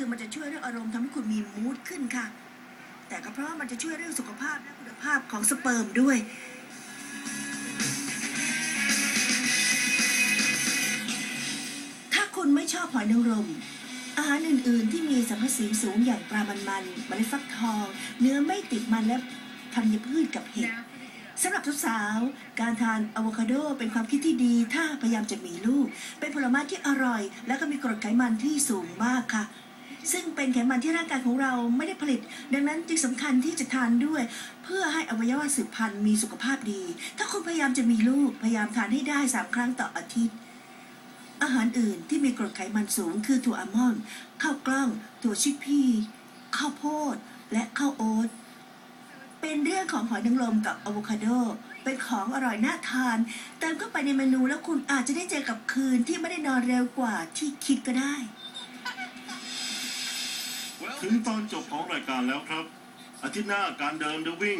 คือมันจะช่วยเรื่องอารมณ์ทำให้คุณมีมูดขึ้นค่ะ แต่ก็เพราะมันจะช่วยเรื่องสุขภาพและคุณภาพของสเปิร์มด้วย ถ้าคุณไม่ชอบหอยนางรม อาหารอื่น ๆ ที่มีสรรพสิงสูงอย่างปลามันมันเมล็ดฟักทอง เนื้อไม่ติดมันและธัญพืชกับเห็ดสำหรับสาวๆการทานอะโวคาโดเป็นความคิดที่ดี ถ้าพยายามจะมีลูก เป็นผลไม้ที่อร่อย และก็มีกรดไขมันที่สูงมากค่ะ ซึ่งเป็นไขมันที่ร่างกายของเราไม่ได้ผลิต ดังนั้นจึงสำคัญที่จะทานด้วย เพื่อให้อวัยวะสืบพันธุ์มีสุขภาพดี ถ้าคุณพยายามจะมีลูกพยายามทานให้ได้สามครั้งต่ออาทิตย์ อาหารอื่นที่มีกรดไขมันสูงคือถั่วอัลมอนด์ข้าวกล้องถั่วชิคพีข้าวโพดและข้าวโอ๊ตเป็นเรื่องของหอยนางรมกับอะโวคาโด เป็นของอร่อยน่าทาน เติมเข้าไปในเมนูแล้วคุณอาจจะได้เจอกับคืนที่ไม่ได้นอนเร็วกว่าที่คิดก็ได้ ถึงตอนจบของรายการแล้วครับ อาทิตย์หน้าการเดินหรือวิ่ง